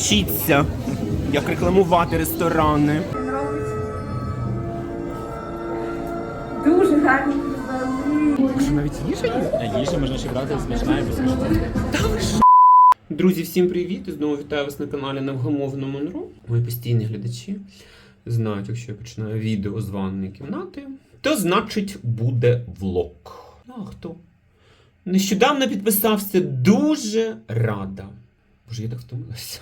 Вчіться, як рекламувати ресторани. Дуже гарні. Що навіть їжа є? Їжа можна ще брати смачна і безкоштовна. Друзі, всім привіт! І знову вітаю вас на каналі Невгамовно Монро. Мої постійні глядачі знають, якщо я починаю відео з ванної кімнати, то значить буде влог. Ну, а хто? Нещодавно підписався дуже рада. Боже, я так втомилася.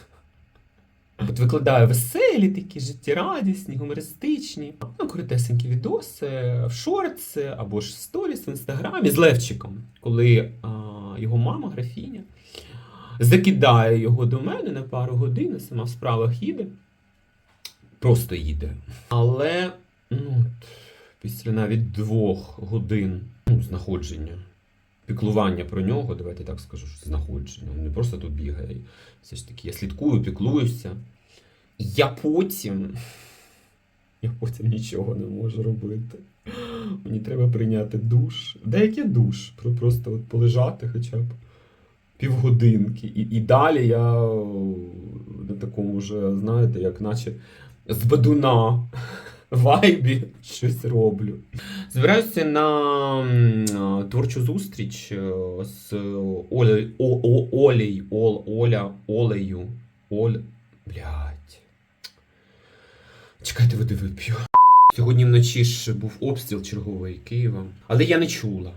От викладаю веселі, такі життєрадісні, гумористичні, ну, коротесенькі відоси в шортс або ж в сторіс в інстаграмі з Левчиком, коли а, його мама, графіня, закидає його до мене на пару годин, сама в справах їде. Просто їде. Але ну, після навіть двох годин ну, знаходження, піклування про нього, давайте так скажу, що знаходження. Він не просто тут бігає. Все ж таки, я слідкую, піклуюся. Я потім. Я потім нічого не можу робити. Мені треба прийняти душ. Деякий душ. Про- Просто от полежати хоча б півгодинки. І, і далі я на такому вже, знаєте, як наче з бадуна вайбі щось роблю. Збираюся на творчу зустріч е, з Олею, Оля, Олею. Оль. Блядь. Чекайте, води вип'ю. Сьогодні вночі ж був обстріл черговий Києва, але я не чула.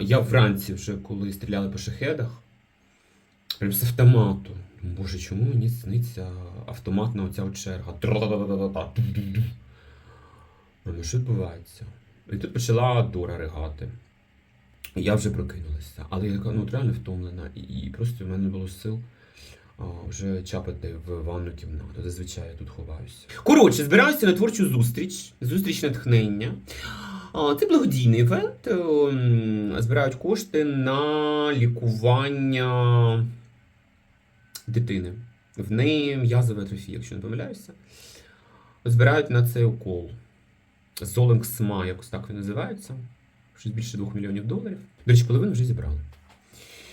Я вранці вже, коли стріляли по шахедах, прям з автомату. Боже, чому мені сниться автоматна оця черга? Ну, що відбувається? І тут почала Дора ригати. Я вже прокинулася, але я ну, реально втомлена, і, просто в мене не було сил а, вже чапати в ванну кімнату. Зазвичай я тут ховаюся. Коротше, збираюся на творчу зустріч, зустріч натхнення. А, Це благодійний івент. ем, Збирають кошти на лікування дитини. В неї м'язова атрофія, якщо не помиляюся. Збирають на цей укол. Золинг СМА, якось так він називається. Щось більше 2 мільйонів доларів. До речі, половину вже зібрали.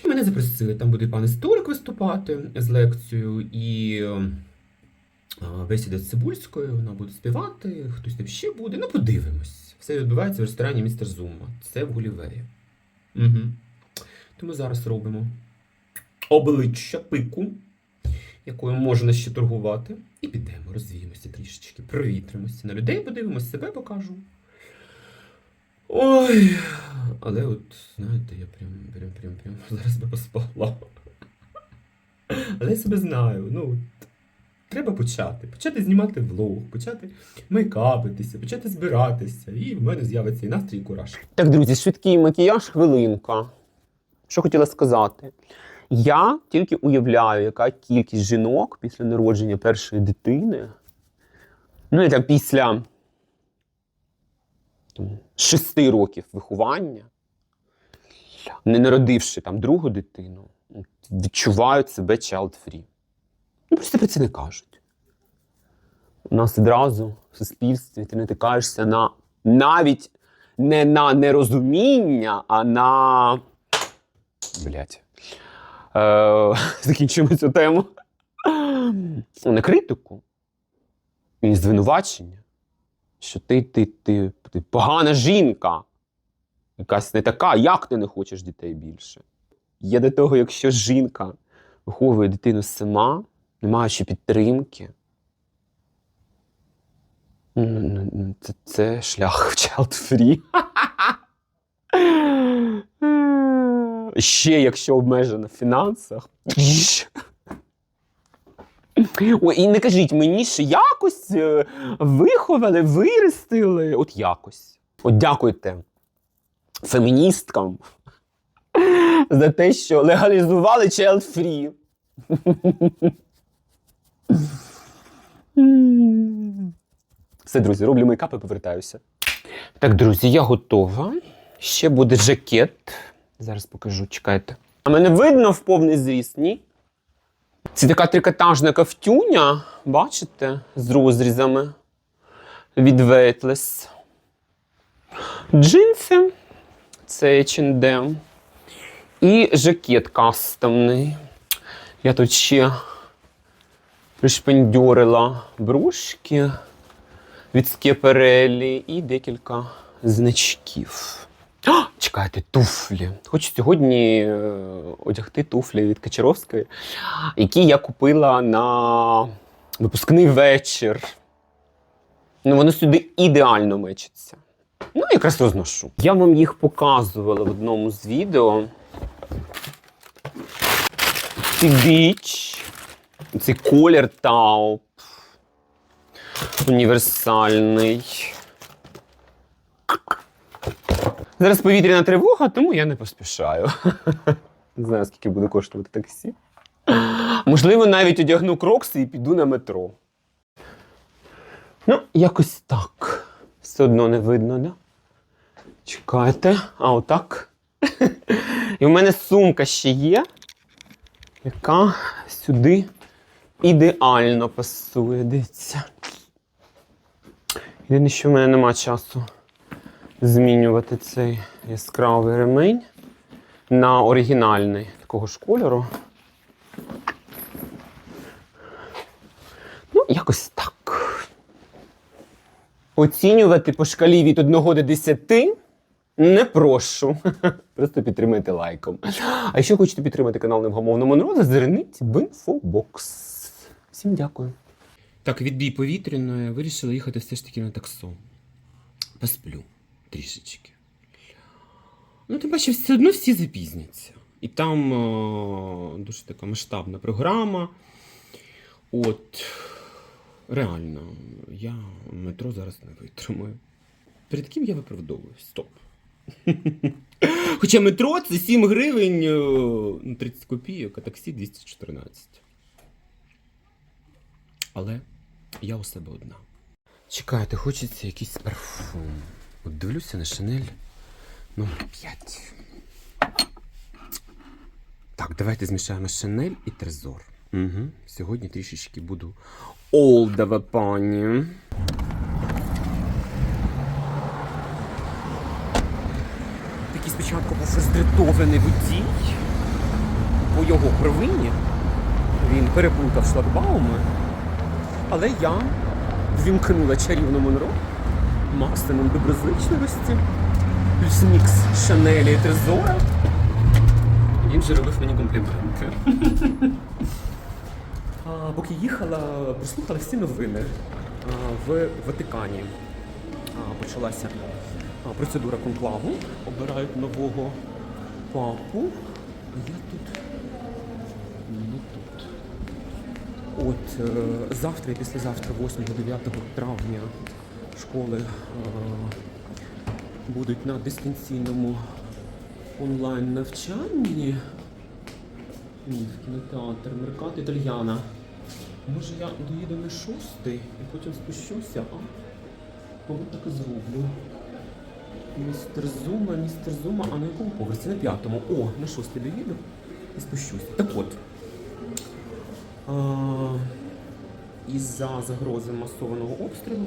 Мене запросили, там буде пан історик виступати з лекцією і е, бесіда з Цибульською, вона буде співати, хтось там ще буде. Ну, подивимось. Все відбувається в ресторані містер Зума. Це в Гулівері. Угу. Тому зараз робимо обличчя пику, якою можна ще торгувати. І підемо, розвіємося трішечки, провітримося на людей, подивимося, себе покажу. Ой, але от, знаєте, я прям, прям, прям, прям зараз би поспала. Але я себе знаю, ну, треба почати. Почати знімати влог, почати мейкапитися, почати збиратися, і в мене з'явиться і настрій, і кураж. Так, друзі, швидкий макіяж, хвилинка. Що хотіла сказати? Я тільки уявляю, яка кількість жінок після народження першої дитини, ну і після там, шести років виховання, не народивши там другу дитину, відчувають себе child-free. Ну, просто про це не кажуть. У нас одразу в суспільстві ти натикаєшся на навіть не на нерозуміння, а на. Блять. Е, закінчуємо цю тему. На критику і звинувачення, що ти, ти, ти, ти погана жінка, якась не така, як ти не хочеш дітей більше. Є до того, якщо жінка виховує дитину сама, не маючи підтримки, ну, ну, ну, це, це шлях в child free. Ще якщо обмежена в фінансах. Ой, і не кажіть мені, що якось е, виховали, виростили. От якось. От дякуйте феміністкам за те, що легалізували child free. Все, друзі, роблю мейкап і повертаюся. Так, друзі, я готова. Ще буде жакет. Зараз покажу, чекайте. А мене видно в повний зріст, ні? Це така трикотажна ковтюня, бачите, з розрізами від Weightless. Джинси. Це H&M. І жакет кастомний. Я тут ще пришпендьорила брушки від Скіперелі і декілька значків. Чекайте, туфлі. Хочу сьогодні е, одягти туфлі від Качаровської, які я купила на випускний вечір. Ну, вони сюди ідеально мечаться. Ну, якраз розношу. Я вам їх показувала в одному з відео. Це біч. Цей колір тауп. Універсальний. Зараз повітряна тривога, тому я не поспішаю. Не знаю, скільки буде коштувати таксі. Можливо, навіть одягну крокси і піду на метро. Ну, якось так. Все одно не видно, да? Чекайте, а отак. І в мене сумка ще є, яка сюди ідеально пасує. Єдине, що в мене нема часу змінювати цей яскравий ремень на оригінальний такого ж кольору. Ну, якось так. Оцінювати по шкалі від 1 до 10 не прошу. Просто підтримайте лайком. А якщо хочете підтримати канал Невгамовно Монро, зазирніть в інфобокс. Всім дякую. Так, відбій повітряної вирішила їхати все ж таки на таксо. Посплю трішечки. Ну, ти бачиш, все одно всі запізняться. І там е, дуже така масштабна програма. От, реально, я метро зараз не витримаю. Перед ким я виправдовуюсь? Стоп. Хоча метро це 7 гривень е, ну, 30 копійок, а таксі 214. Але я у себе одна. Чекайте, хочеться якийсь парфум. От дивлюся на Шанель номер 5. Так, давайте змішаємо Шанель і Трезор. Угу. Сьогодні трішечки буду олдова пані. Такий спочатку був роздратований водій. По його провині він переплутав шлагбауми. Але я вімкнула чарівну Монро максимум доброзичливості, плюс мікс Шанелі і Трезора. Він же робив мені компліменти. А, поки їхала, прослухала всі новини. А, в Ватикані а, почалася а, процедура конклаву. Обирають нового папу. Я тут не тут. От е, завтра і післязавтра, 8-9 травня, школи е, будуть на дистанційному онлайн навчанні. Ні, в кінотеатр Меркат Італьяна. Може я доїду на шостий і потім спущуся, а? Мабуть, так і зроблю. Містер Зума, містер Зума, а на якому поверсі? На п'ятому. О, на шостий доїду і спущуся. Так от. А, із-за загрози масованого обстрілу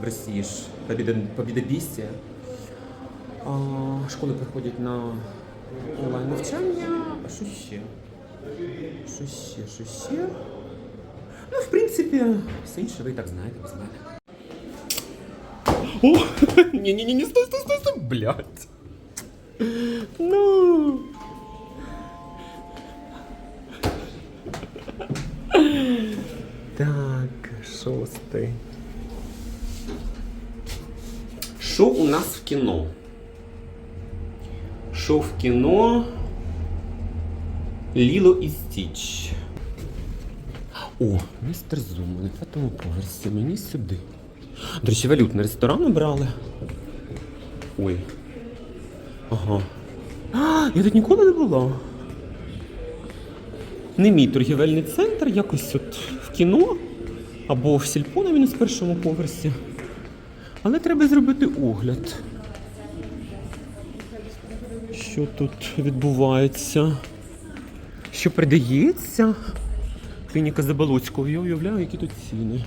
в Росії ж побіда- побідобістя, а, школи приходять на онлайн навчання. А що ще? Що ще? Що ще? Ну, в принципі, все інше ви і так знаєте без мене. О! Ні-ні-ні, стой, стой, стой, стой, блядь. Ну. Так, шостий. Що у нас в кіно? Що в кіно? Ліло і Стіч. О, містер Зум, на п'ятому поверсі, мені сюди. До речі, валютний ресторан обрали. Ой. Ага. А, я тут ніколи не була. Не мій торгівельний центр, якось от в кіно або в сільпо на мінус першому поверсі. Але треба зробити огляд. Що тут відбувається? Що продається? Клініка Заболоцького. Я уявляю, які тут ціни.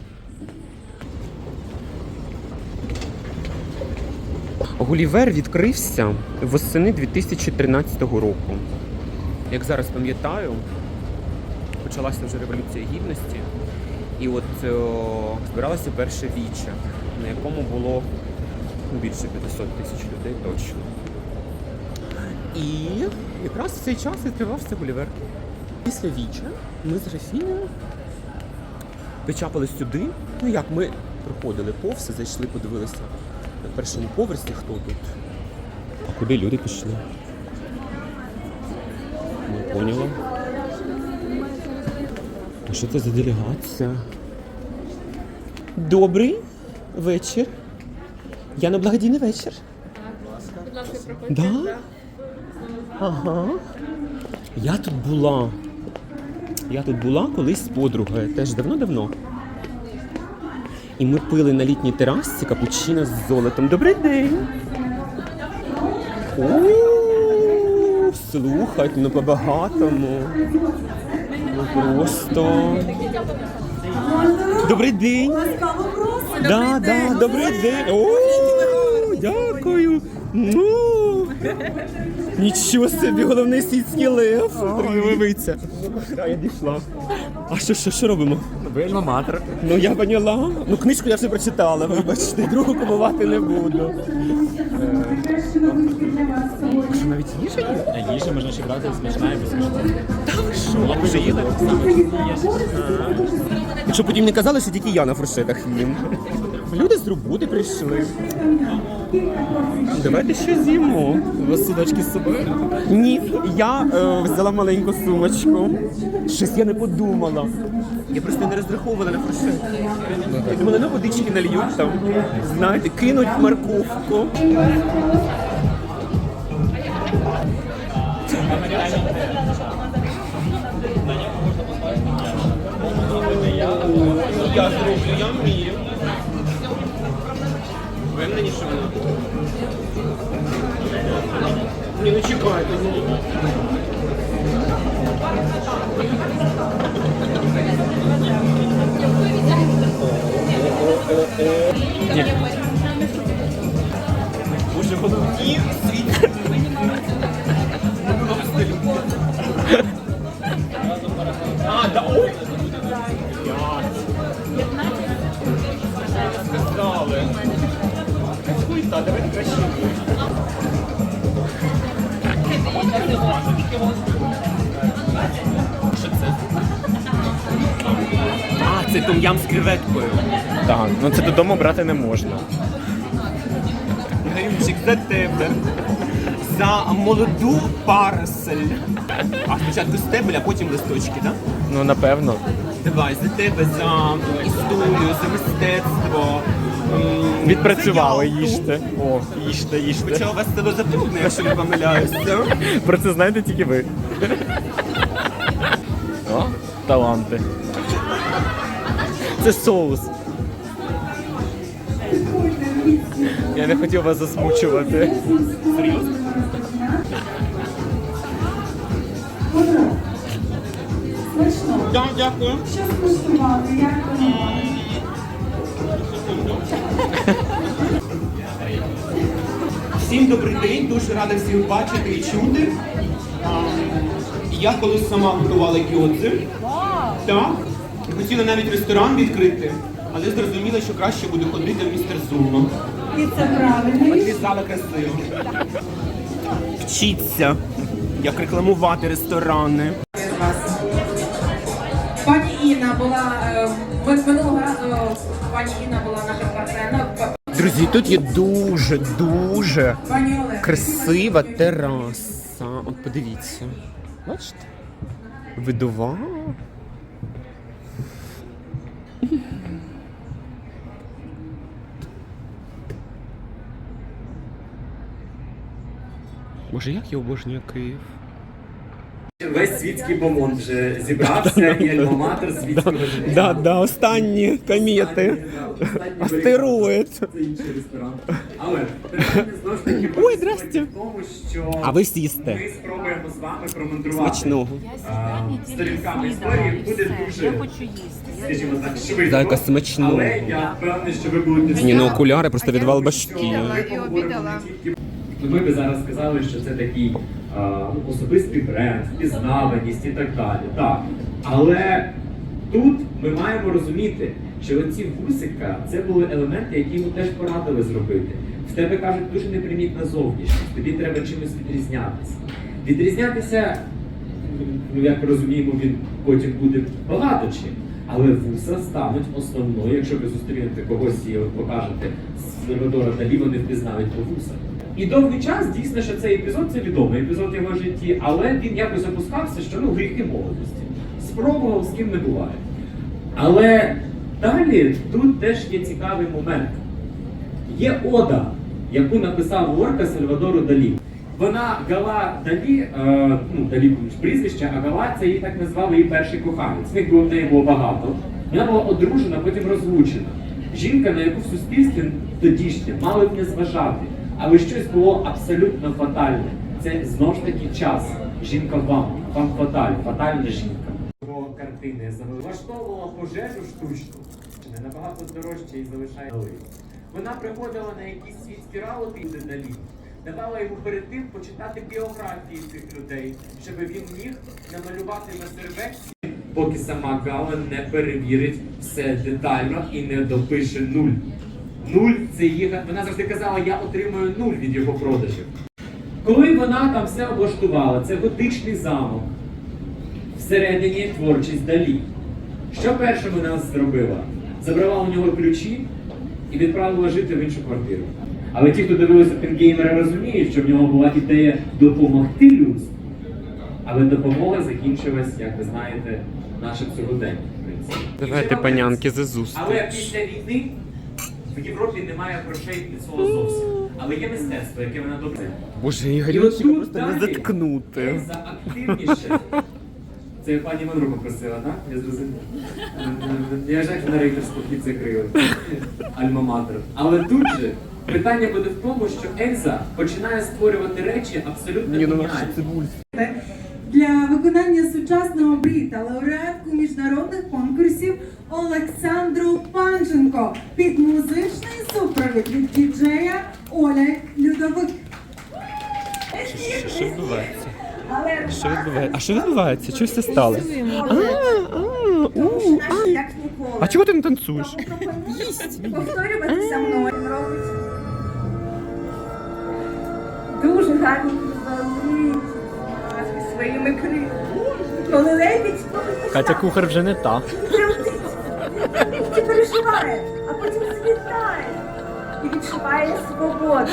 Гулівер відкрився восени 2013 року. Як зараз пам'ятаю, почалася вже революція гідності. І от о, збиралося перше віче, на якому було більше 500 тисяч людей точно. І якраз в цей час відкривався Гулівер. Після віча ми з Рафіною причапили сюди. Ну як ми проходили повз, зайшли, подивилися на першому поверсі, хто тут. А куди люди пішли? Не поняла. А що це за делегація? Добрий вечір. Я на благодійний вечір. Будь ласка, проходьте. Да? Ага. Я тут була. Я тут була колись з подругою, теж давно-давно. І ми пили на літній терасі капучино з золотом. Добрий день! О, слухайте, ну по-багатому. Ну просто. Добрий день! Да, да, добрий день. О, дякую. Ну. Нічого собі, головний сільський лев. Прививиться. Да, я дійшла. А що, що, що робимо? Ви альма-матер. Ну я поняла. Ну книжку я вже прочитала, вибачте, другу купувати не буду. Що навіть їжа є? А їжа можна ще брати смачна і безкоштовна. Та ви що? А вже їли? Щоб потім не казали, що тільки я на фуршетах їм. Люди з роботи прийшли. Давайте що з'їмо. У вас судочки з собою? Ні, я е, взяла маленьку сумочку. Щось я не подумала. Я просто не розраховувала на фуршет. Я думала, ну водички нальють там. Знаєте, кинуть морковку. Я зроблю, я вмію. Впевнені, що вона? Ні, чекайте, ну. Ні. Боже, головні світ. А, да, ой! Давайте краще. Що це? А, це тум'ям з креветкою. Так, ну це додому брати не можна. Гримчик за тебе. За молоду парасель. А спочатку стебель, а потім листочки, так? Ну напевно. Давай, за тебе, за історію, за мистецтво. Відпрацювали, їжте. О, їжте, їжте. Хоча у вас село запрудне, якщо не помиляюся. Про це знаєте тільки ви. О, таланти. Це соус. Я не хотів вас засмучувати. Серйозно? Так, дякую. Що скуштувати? Як Всім добрий день, дуже рада всіх бачити і чути. А, Я колись сама готувала кіодзи. Так. Хотіла навіть ресторан відкрити, але зрозуміла, що краще буде ходити в містер Зума. І це правильно. Відрізала красиво. Вчіться, як рекламувати ресторани. Пані Інна була е, минулого разу. Пані Інна була наша партнерна. Друзі, тут є дуже, дуже красива тераса. От подивіться. Бачите? Видова. Боже, як я обожнюю Київ. Весь світський бомонд вже зібрався і альмаматор світського життя. Да, да, останні комети. Астероїд. Це інший ресторан. Але питання знову ж таки Ой, здрасте. в тому, що А ви с'їсте. ми спробуємо з вами промандрувати Смачного. а, сторінками історії. Буде дуже, скажімо так, швидко. Зайка, смачного. Але я впевнений, що ви будете Ні, ну окуляри просто відвал башки. що ми поговоримо не Ми би зараз сказали, що це такий а, ну, особистий бренд, впізнаваність і так далі. Так. Але тут ми маємо розуміти, що оці вусика це були елементи, які йому теж порадили зробити. В тебе кажуть дуже непримітна зовнішність, тобі треба чимось відрізнятися. Відрізнятися, ну як розуміємо, він потім буде багато чим. Але вуса стануть основною, якщо ви зустрінете когось і покажете з Сальвадора Далі, вони впізнають по вусах. І довгий час дійсно, що цей епізод це відомий епізод його житті, але він якось опускався, що ну гріхи молодості. Спробував з ким не буває. Але далі тут теж є цікавий момент. Є ода, яку написав Лорка Сальвадору Далі. Вона Гала Далі, е, ну Далі прізвище, а Гала це її так назвали її перший коханець. Них було в неї було багато. Вона була одружена, потім розлучена. Жінка, на яку в суспільстві тодішнє мали б не зважати, але щось було абсолютно фатальне. Це знову ж таки час. Жінка вам, вам фаталь, фатальна жінка. Його картини влаштовувала пожежу штучну, не набагато дорожче і залишає. Вона приходила на якісь світські і далі. Давала йому перед тим почитати біографії цих людей, щоб він міг намалювати на серветці, поки сама Гала не перевірить все детально і не допише нуль. Нуль це її вона завжди казала, я отримую нуль від його продажів. Коли вона там все облаштувала, це готичний замок, всередині творчість далі. Що перше вона зробила? Забрала у нього ключі і відправила жити в іншу квартиру. Але ті, хто дивилися Пінгеймера, розуміють, що в нього була ідея допомогти людству. Але допомога закінчилась, як ви знаєте, нашим сьогоденням. Давайте панянки Але після війни в Європі немає грошей від слова зовсім. Але є мистецтво, яке вона добре. Боже, І Ігорючка отут просто не заткнути. Ельза активніше. Це пані Монро попросила, так? Я зрозумів. Я жаль, що на рейтерську закрили. Альма-матер. Але тут же питання буде в тому, що Ельза починає створювати речі абсолютно Ні, ну геніальні. Для виконання сучасного бріта лауреатку міжнародних конкурсів Олександру Панченко під музичний супровід від діджея Оля Людовик. Що відбувається? Що відбувається? А що відбувається? Чого все сталося? А, як ніколи. Чого ти не танцюєш? Повторюватися мною робить. Дуже гарні великі своїми крилами. Коли лебідь Катя кухар вже не та. Тремтить, і переживає, а потім злітає і відчуває свободу.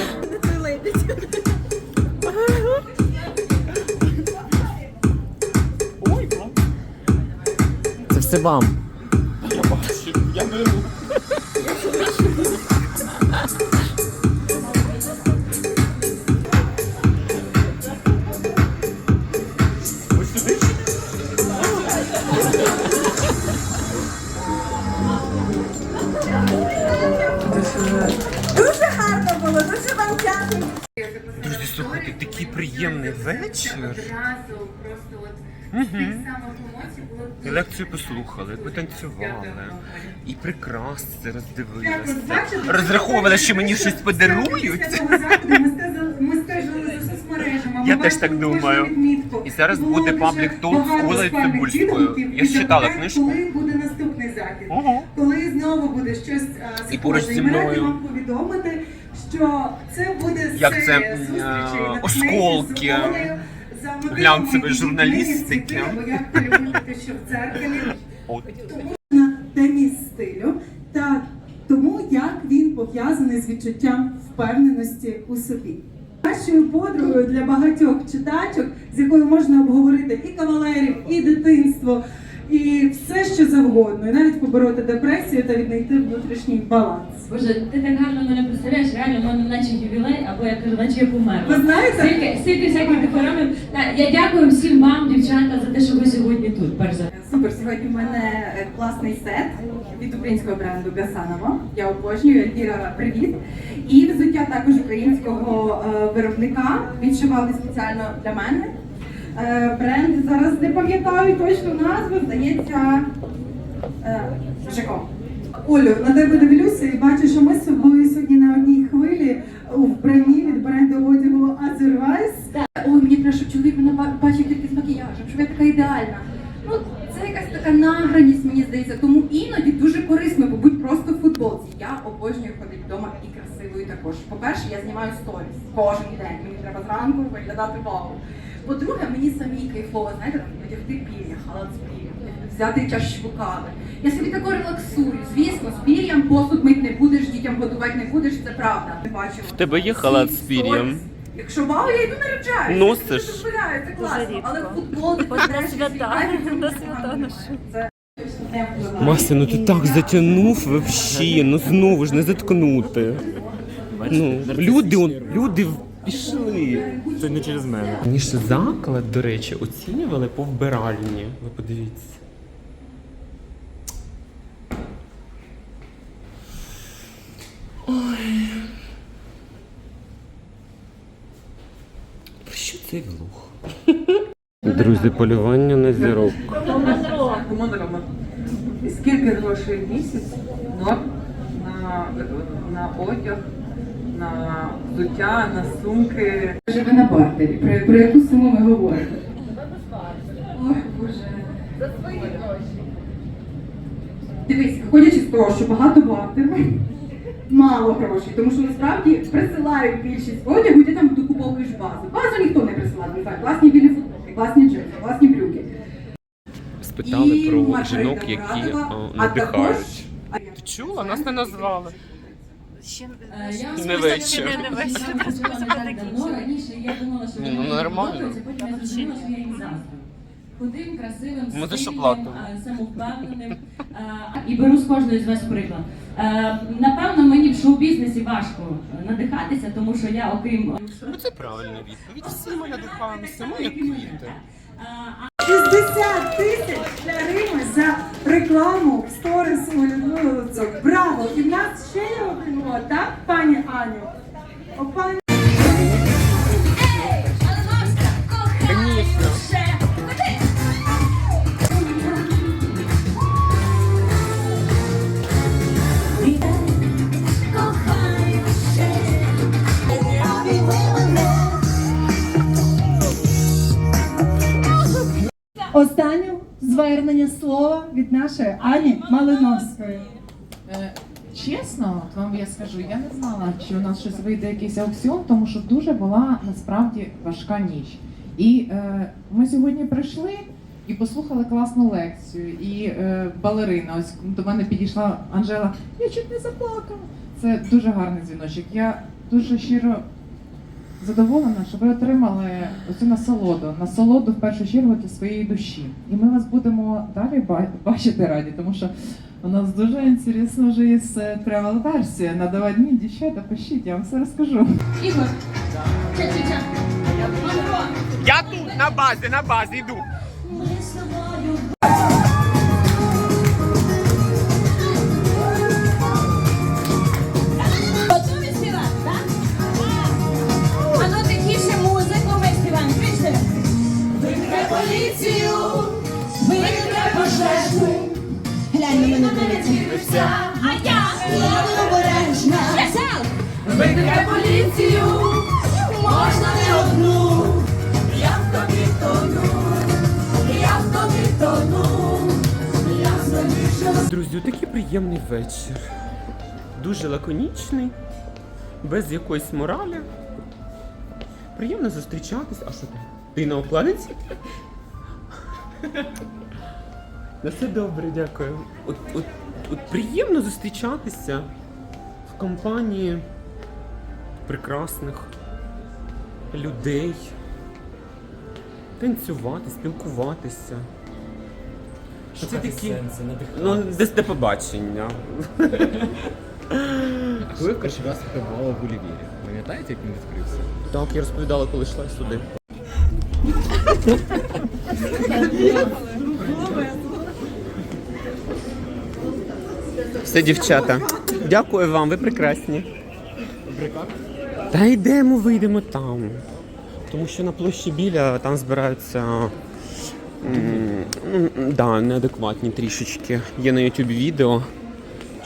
Це все вам. Дуже Друзі, слухайте, такий приємний вечір. І лекцію послухали, потанцювали. І прикраси роздивилися. Розраховували, що мені щось подарують. Я теж так думаю. І зараз буде паблік ток з Олею Цибульською. Я ж читала книжку. Коли буде наступний захід? Коли знову буде щось І поруч зі мною. повідомити, що це буде Як це, натхнення осколки глянцевої журналістики. як полюбити, що в церкві на темі стилю та тому, як він пов'язаний з відчуттям впевненості у собі. Кращою подругою для багатьох читачок, з якою можна обговорити і кавалерів, і дитинство, і все, що завгодно, і навіть побороти депресію та віднайти внутрішній баланс. Боже, ти так гарно мене представляєш, реально в мене наче ювілей, або я кажу, наче я Ви знаєте, Стільки, стільки всяких дифирамів. Та, Я дякую всім вам, дівчата, за те, що ви сьогодні тут. Перш за Супер, сьогодні в мене е, класний сет від українського бренду Гасанова. Я обожнюю Ельвіра, привіт. І взуття також українського е, виробника відшивали спеціально для мене. Е, бренд зараз не пам'ятаю точну назву, здається. Е, Олю, на тебе дивлюся і бачу, що ми з собою сьогодні на одній хвилі у вбранні від бренду одягу Azerwise. Ой, мені треба, щоб чоловік мене ба- бачив тільки з макіяжем, щоб я така ідеальна. Ну, це якась така награність, мені здається. Тому іноді дуже корисно побути просто в футболці. Я обожнюю ходити вдома і красивою також. По-перше, я знімаю сторіс кожен день. Мені треба зранку виглядати вау. По-друге, мені самі кайфово, знаєте, там, одягти пір'я, халат з пір'ям, взяти чашку кави. Я собі тако релаксую. Звісно, з пір'ям посуд мить не будеш, дітям готувати не будеш, це правда. Ми бачимо. В тебе є халат з пір'ям? Якщо вау, я йду наряджаюся. Носиш? Це дозволяю, це класно. Але От на свята, ношу. Це не впливає. Мася, ну ти так затягнув вообще, ну знову ж не заткнути. Ну, люди, люди пішли. Це не через мене. Раніше заклад, до речі, оцінювали по вбиральні. Ви подивіться. Ой. Про що цей влог? Друзі, полювання на зірок. Скільки грошей в місяць норм на, на одяг, на взуття, на сумки? Живе на бартері. Про, про яку суму ми говоримо? Ой, Боже. За свої гроші. Дивись, виходячи з того, що багато бартеру, мало грошей, тому що насправді присилають більшість одягу, ти там докуповуєш базу. Базу ніхто не присилає, не знаю, класні білі футболки, класні джинси, класні брюки. Спитали І про Маргарита жінок, які Брадова, о, а також- надихають. Ти чула? Нас не назвали. Е, Я вам Не вечір. не вечір. Раніше я думала, що ну, нормально. Потім я зрозуміла, що я їм заздрю. Худим, красивим, Ми стильним, е, самовпевненим. Е, І беру з кожної з вас приклад. Е, Напевно, мені в шоу-бізнесі важко надихатися, тому що я, окрім Ну це правильна відповідь. Всі ми надихаємося, ми як квіти. Е, 60 тисяч для Рими за рекламу в сторіс у Людмили Луцок. Браво! І в нас ще є один год, так, пані Аню? О, пані Останнє звернення слова від нашої Ані Малиновської. Е, Чесно, вам я скажу, я не знала, чи у нас щось вийде якийсь аукціон, тому що дуже була насправді важка ніч. І е, ми сьогодні прийшли і послухали класну лекцію. І е, балерина, ось до мене підійшла Анжела, я чуть не заплакала. Це дуже гарний дзвіночок. Я дуже щиро задоволена, що ви отримали оцю насолоду, насолоду в першу чергу для своєї душі. І ми вас будемо далі бачити раді, тому що у нас дуже інтересно вже є тревел версія на два дні. Дівчата, пишіть, я вам все розкажу. Ігор, ча-ча-ча. Я тут на базі, на базі йду. Вечір. Дуже лаконічний, без якоїсь моралі. Приємно зустрічатись. А що ти? Ти на обкладинці? На все добре, дякую. От, от, от приємно зустрічатися в компанії прекрасних людей. Танцювати, спілкуватися. Це такі. Ну, десь до побачення. Коли в перший раз побувала в Гулівірі? Пам'ятаєте, як він відкрився? Так, я розповідала, коли йшла сюди. Все, дівчата. Дякую вам, ви прекрасні. Та йдемо, вийдемо там. Тому що на площі біля там збираються м, да, неадекватні трішечки. Є на YouTube відео,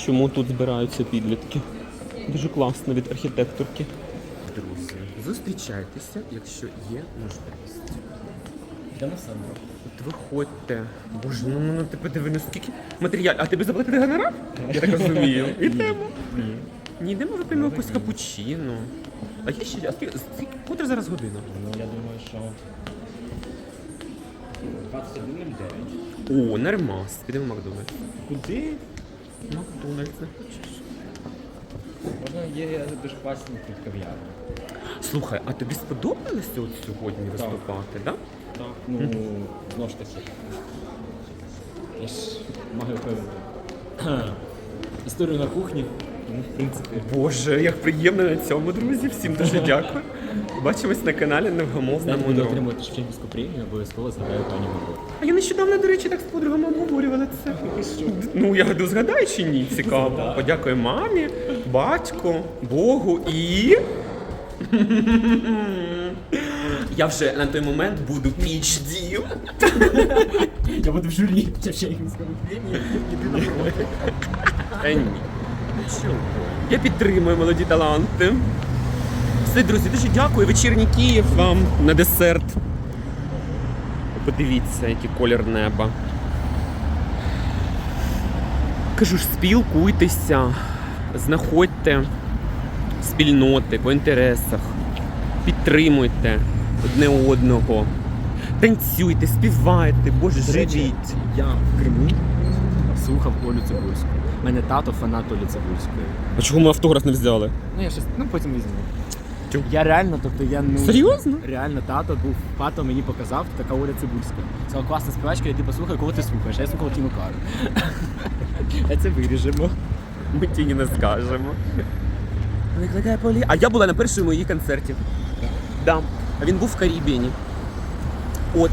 чому тут збираються підлітки. Дуже класно від архітекторки. Друзі, зустрічайтеся, якщо є можливість. Йдемо саме. виходьте. Боже, ну, ну, ти подиви, ну скільки матеріалів. А тобі заплатили гонорар? Я так розумію. Ідемо. Ні. Ні, йдемо вип'ємо якусь капучино. А є ще, а скільки, скільки, котра зараз година? Ну, я думаю, що 21.09. О, нормас. Підемо в Макдональдс. Куди? Макдональдс не хочеш? Можна є дуже класні тут кав'ярні. Слухай, а тобі сподобалося от сьогодні виступати, так? Так. Ну, знову ж таки. Я ж маю певну історію на кухні. Ну, в принципі. Боже, як приємно на цьому, друзі. Всім дуже дякую. Бачимось на каналі коли Монро. отримуєте Шевченківську премію, обов'язково згадаю пані Марго. А я нещодавно, до речі, так з подругами обговорювала це. Ну, я гадаю, згадай чи ні? Цікаво. Подякую мамі, батьку, Богу і. Я вже на той момент буду PhD. Я буду в журі Шевченківської премії. Та ні. Я підтримую молоді таланти. Все, друзі, дуже дякую. Вечірній Київ вам на десерт. Подивіться, який колір неба. Кажу ж, спілкуйтеся, знаходьте спільноти по інтересах, підтримуйте одне одного, танцюйте, співайте, Боже, живіть. Я в Криму слухав Олю Цибульську. У мене тато фанат Олі Цибульської. А чого ми автограф не взяли? Ну я щось, ну потім візьму. Чому? Я реально, тобто я ну Серйозно? реально тато був тато мені показав така Оля Цибульська. Це класна співачка, я типу слухаю, кого ти слухаєш. Я слухав Тіму Кару. А це виріжемо. Ми тіні не скажемо. Викладає полі. А я була на першому її концерті. Да. А він був в Карібіні. От.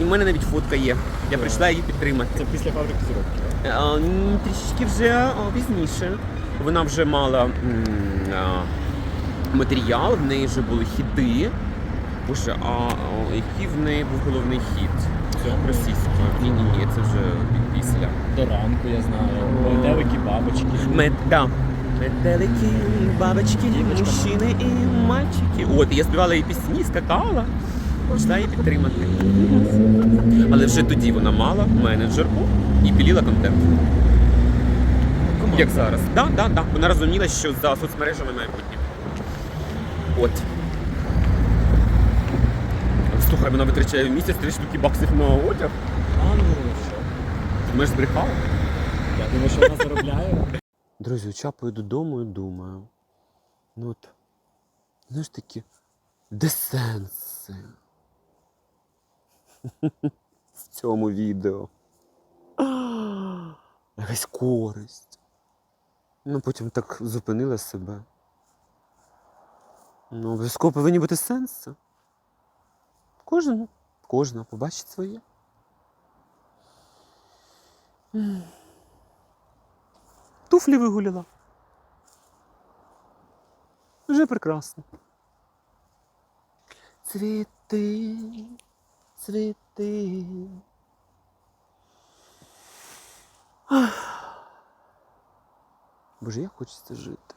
І в мене навіть фотка є. Я прийшла її підтримати. Це після фабрики зірок. А, м, Трішки вже пізніше. Вона вже мала матеріал, в неї вже були хіти. Боже, а, який в неї був головний хіт? Російський. Ні, ні, ні, це вже після. До ранку я знаю. Метелики, бабочки. Мед, да. Метелики, бабочки, мужчини і мальчики. От, я співала її пісні, скакала, пішла її підтримати. Але вже тоді вона мала менеджерку і біліла контент. Як зараз. Да, да, да. Вона розуміла, що за соцмережами майбутнє. От. Слухай, вона витрачає в місяць 3 штуки баксів на одяг. А ну що? Ми ж збрехали. Я думаю, що вона заробляє. Друзі, чапаю додому і думаю. Ну от, знаєш такі, де сенси в цьому відео? Якась користь. Ну, потім так зупинила себе. Ну, обов'язково повинні бути сенси. Кожен, кожна побачить своє. Туфлі вигуляла. Вже прекрасно. Цвіти, цвіти. Боже, як хочеться жити.